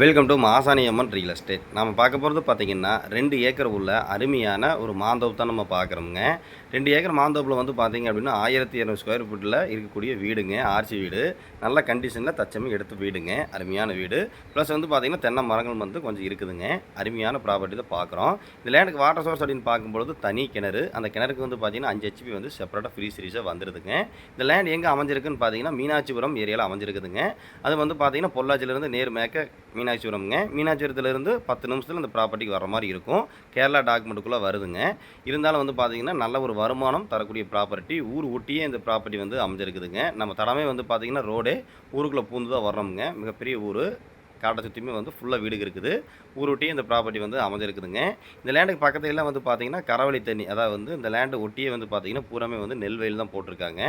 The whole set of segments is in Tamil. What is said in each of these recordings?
Welcome to Masani Amman real estate நம்ம பார்க்க போகிறது பார்த்தீங்கன்னா ரெண்டு ஏக்கர் உள்ள அருமையான ஒரு மாந்தோப்பு தான் நம்ம பார்க்குறோங்க ரெண்டு ஏக்கர் மாந்தோப்பில் வந்து பார்த்திங்க அப்படின்னா ஆயிரத்தி இரநூறு ஸ்கொயர் ஃபீட்டில் இருக்கக்கூடிய வீடுங்க. ஆர்சி வீடு. நல்ல கண்டிஷனில் தச்சமே எடுத்து வீடுங்க. அருமையான வீடு. ப்ளஸ் வந்து பார்த்திங்கன்னா தென்னை மரங்கள் வந்து கொஞ்சம் இருக்குதுங்க. அருமையான ப்ராப்பர்ட்டி தான் பார்க்குறோம். இந்த லேண்டுக்கு வாட்டர் சோர்ஸ் அப்படின்னு பார்க்கும்பொழுது தனி கிணறு. அந்த கிணறுக்கு வந்து பார்த்தீங்கன்னா அஞ்சு ஹெச்பி வந்து செப்பரேட்டாக ஃப்ரீ சீரிஸாக வந்துருதுங்க. இந்த லேண்ட் எங்கே அமைஞ்சிருக்குன்னு பார்த்தீங்கன்னா மீனாட்சிபுரம் ஏரியாவில் அமைஞ்சிருக்குதுங்க. அது வந்து பார்த்திங்கன்னா பொள்ளாச்சியிலேருந்து நேர் மேக்க மீனாட்சிபுரம்ங்க. மீனாட்சிபுரத்துலேருந்து பத்து நிமிஷத்தில் இந்த ப்ராப்பர்ட்டிக்கு வர மாதிரி இருக்கும். கேரளா டாக்குமெண்ட்டுக்குள்ளே வருதுங்க. இருந்தாலும் வந்து பார்த்தீங்கன்னா நல்ல ஒரு வருமானம் தரக்கூடிய ப்ராப்பர்ட்டி ஊர் ஒட்டியே இந்த ப்ராப்பர்ட்டி வந்து அமைஞ்சிருக்குதுங்க. நம்ம தடமே வந்து பார்த்தீங்கன்னா ரோடே ஊருக்குள்ளே பூந்து தான் வர்றோமுங்க. மிகப்பெரிய ஊர். காட்டை சுற்றியுமே வந்து ஃபுல்லாக வீடு இருக்குது. ஊர் இந்த ப்ராப்பர்ட்டி வந்து அமைஞ்சிருக்குதுங்க. இந்த லேண்டுக்கு பக்கத்துல எல்லாம் வந்து பார்த்தீங்கன்னா கரவழி தண்ணி அதாவது வந்து இந்த லேண்டு ஒட்டியே வந்து பார்த்தீங்கன்னா பூராமே வந்து நெல் வயல் தான் போட்டிருக்காங்க.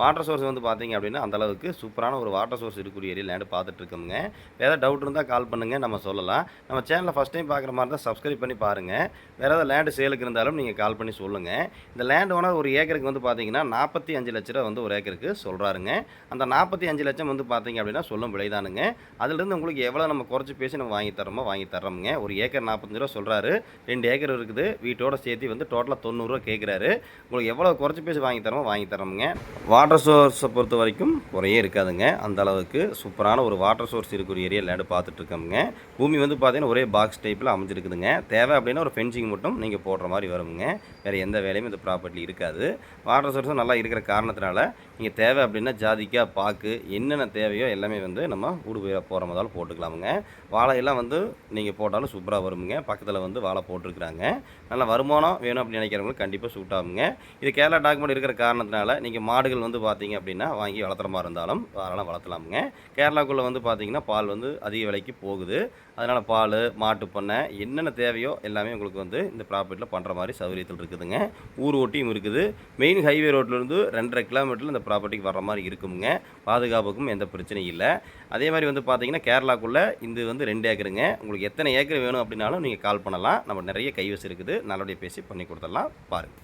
வாட்டர் சோர்ஸ் வந்து பார்த்தீங்க அப்படின்னா அந்த அளவுக்கு சூப்பரான ஒரு வாட்டர் சோர்ஸ் இருக்கக்கூடிய ஏரியா லேண்டு பார்த்துட்டு இருக்கோங்க வேறு டவுட் இருந்தால் கால் பண்ணுங்கள் நம்ம சொல்லலாம். நம்ம சேனலில் ஃபஸ்ட் டைம் பார்க்குற மாதிரி தான் சப்ஸ்கிரைப் பண்ணி பாருங்கள் வேறு ஏதாவது லேண்டு சேலுக்கு இருந்தாலும் நீங்கள் கால் பண்ணி சொல்லுங்கள் இந்த லேண்ட் ஓனர் ஒரு ஏக்கருக்கு வந்து பார்த்தீங்கன்னா நாற்பத்தி அஞ்சு லட்ச ரூபா வந்து ஒரு ஏக்கருக்கு சொல்கிறாருங்க அந்த நாற்பத்தி அஞ்சு லட்சம் வந்து பார்த்தீங்க அப்படின்னா சொல்லும் விலைதானுங்க. அதுலேருந்து உங்களுக்கு எவ்வளோ நம்ம குறைச்சி பேசி நம்ம வாங்கி தரோமோ வாங்கி தரோமுங்க ஒரு ஏக்கர் நாற்பத்தஞ்சு ரூபா சொல்கிறாரு ரெண்டு ஏக்கர் இருக்குது. வீட்டோட சேர்த்து வந்து டோட்டலாக தொண்ணூறுரூவா கேட்குறாரு உங்களுக்கு எவ்வளோ குறைச்சி பேசி வாங்கி தரோமோ வாங்கி தரோமுங்க வாட்டர் சோர்ஸை பொறுத்த வரைக்கும் குறையே இருக்காதுங்க. அந்த அளவுக்கு சூப்பரான ஒரு வாட்டர் சோர்ஸ் இருக்கிற ஏரியா லேண்டு பார்த்துட்டு இருக்கோமுங்க பூமி வந்து பார்த்தீங்கன்னா ஒரே பாக்ஸ் டைப்பில் அமைஞ்சிருக்குதுங்க. தேவை அப்படின்னா ஒரு ஃபென்சிங் மட்டும் நீங்கள் போடுற மாதிரி வருங்க வேறு எந்த வேலையும் இந்த ப்ராப்பர்ட்டி இருக்காது. வாட்டர் சோர்ஸும் நல்லா இருக்கிற காரணத்தினால நீங்கள் தேவை அப்படின்னா ஜாதிக்காக பாக்கு என்னென்ன தேவையோ எல்லாமே வந்து நம்ம வீடு போகிற மாதிரி போட்டுக்கலாம் போட்டுக்கலாமுங்க வாழையெல்லாம் வந்து நீங்கள் போட்டாலும் சூப்பராக வருமுங்க. பக்கத்தில் வந்து வாழை போட்டிருக்கிறாங்க. நல்ல வருமானம் வேணும் அப்படின்னு நினைக்கிறவங்களுக்கு கண்டிப்பாக சூட் ஆகுங்க. இது கேரளா டாக்குமெண்ட் இருக்கிற காரணத்தினால நீங்கள் மாடுகள் வந்து பார்த்தீங்க அப்படின்னா வாங்கி வளர்த்துற மாதிரி இருந்தாலும் அதெல்லாம் வளர்த்தலாமுங்க. கேரளாக்குள்ளே வந்து பார்த்தீங்கன்னா பால் வந்து அதிக விலைக்கு போகுது. அதனால் பால் மாட்டு பண்ணை என்னென்ன தேவையோ எல்லாமே உங்களுக்கு வந்து இந்த ப்ராப்பர்ட்டியில் பண்ணுற மாதிரி சௌகரியத்தில் இருக்குதுங்க. ஊர் ஓட்டியும் இருக்குது. மெயின் ஹைவே ரோட்லேருந்து ரெண்டரை கிலோமீட்டரில் இந்த ப்ராப்பர்ட்டிக்கு வர்ற மாதிரி இருக்குங்க பாதுகாப்புக்கும் எந்த பிரச்சனையும் இல்லை. அதே மாதிரி வந்து பார்த்தீங்கன்னா கேரளாக்குள்ளே இது வந்து ரெண்டு ஏக்கருங்க. உங்களுக்கு எத்தனை ஏக்கர் வேணும் அப்படின்னாலும் நீங்கள் கால் பண்ணலாம். நம்ம நிறைய கைவசம் இருக்குது. நல்லபடியாக பேசி பண்ணி கொடுத்துடலாம். பாருங்கள்